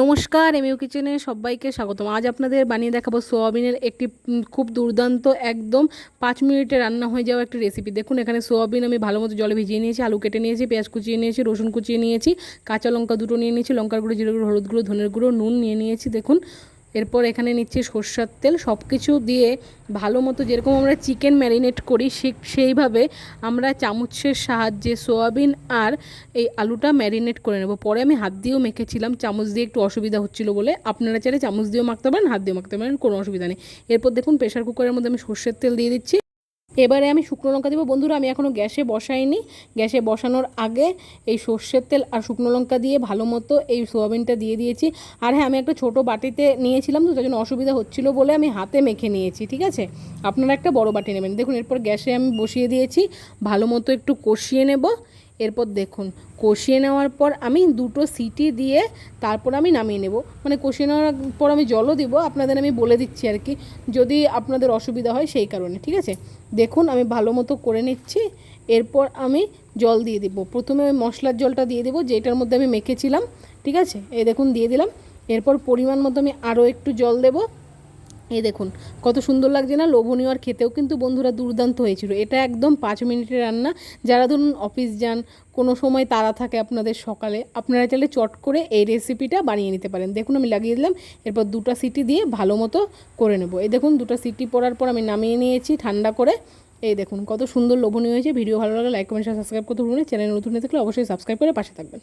নমস্কার, এমইউ কিচেনে সবাইকে স্বাগতম। আজ আপনাদের বানিয়ে দেখাবো সোয়াবিনের একটি খুব দুর্দান্ত, একদম পাঁচ মিনিটে রান্না হয়ে যাওয়া একটি রেসিপি দেখুন, এখানে সোয়াবিন আমি ভালো মতো জলে ভিজিয়ে নিয়েছি, আলু কেটে নিয়েছি, পেঁয়াজ কুচিয়ে নিয়েছি, রসুন কুচিয়ে নিয়েছি, কাঁচা লঙ্কা দুটো নিয়ে নিয়েছি, লঙ্কার গুঁড়ো, জিরে গুঁড়ো, হলুদ গুঁড়ো, ধনের গুঁড়ো, নুন নিয়ে নিয়েছি। দেখুন এরপর এখানে নিচ্ছি সর্ষার তেল। সব কিছু দিয়ে ভালো মতো যেরকম আমরা চিকেন ম্যারিনেট করি সেইভাবে আমরা চামচের সাহায্যে সোয়াবিন আর এই আলুটা ম্যারিনেট করে নেব। পরে আমি হাত দিয়েও মেখেছিলাম, চামচ দিয়ে একটু অসুবিধা হচ্ছিল বলে। আপনারা চাইলে চামচ দিয়েও মাখতে পারেন, হাত দিয়েও মাখতে পারেন, কোনো অসুবিধা নেই। এরপর দেখুন প্রেশার কুকারের মধ্যে আমি সর্ষের তেল দিয়ে দিচ্ছি। এবারে আমি শুকনো লঙ্কা দেবো। বন্ধুরা, আমি এখনও গ্যাসে বসাইনি। গ্যাসে বসানোর আগে এই সর্ষের তেল আর শুকনো লঙ্কা দিয়ে ভালো মতো এই সোয়াবিনটা দিয়ে দিয়েছি। আর হ্যাঁ আমি একটা ছোট বাটিতে নিয়েছিলাম তো তার জন্য অসুবিধা হচ্ছিল বলে আমি হাতে মেখে নিয়েছি, ঠিক আছে? আপনারা একটা বড় বাটি নেবেন। দেখুন, এরপর গ্যাসে আমি বসিয়ে দিয়েছি। ভালো মতো একটু কষিয়ে নেব। এরপর দেখুন, কষিয়ে নেওয়ার পর আমি দুটো সিটি দিয়ে তারপর আমি নামিয়ে নেব। মানে কষিয়ে নেওয়ার পর আমি জলও দিব, আপনাদের আমি বলে দিচ্ছি আর কি, যদি আপনাদের অসুবিধা হয় সেই কারণে, ঠিক আছে? দেখুন, আমি ভালো মতো করে নিচ্ছি, এরপর আমি জল দিয়ে দিব। প্রথমে আমি মশলার জলটা দিয়ে দেবো, যেটার মধ্যে আমি মেখেছিলাম, ঠিক আছে? এই দেখুন, দিয়ে দিলাম। এরপর পরিমাণ মতো আমি আরও একটু জল দেবো। এই দেখুন, কত সুন্দর লাগছে না? লোভনীয় আর খেতেও কিন্তু বন্ধুরা দুর্দান্ত হয়েছিল। এটা একদম পাঁচ মিনিটের রান্না। যারা ধরুন অফিস যান, কোনো সময় তারা থাকে আপনাদের সকালে, আপনারা চাইলে চট করে এই রেসিপিটা বানিয়ে নিতে পারেন। দেখুন, আমি লাগিয়ে দিলাম, এরপর দুটো সিটি দিয়ে ভালো মতো করে নেব। এই দেখুন, দুটো সিটি পড়ার পর আমি নামিয়ে নিয়েছি ঠান্ডা করে। এই দেখুন, কত সুন্দর লোভনীয় হয়েছে। ভিডিও ভালো লাগলে লাইক কমেন্ট সাবস্ক্রাইব করতে ভুলুন চ্যানেল নতুন হয়ে থাকলে অবশ্যই সাবস্ক্রাইব করে পাশে থাকবেন।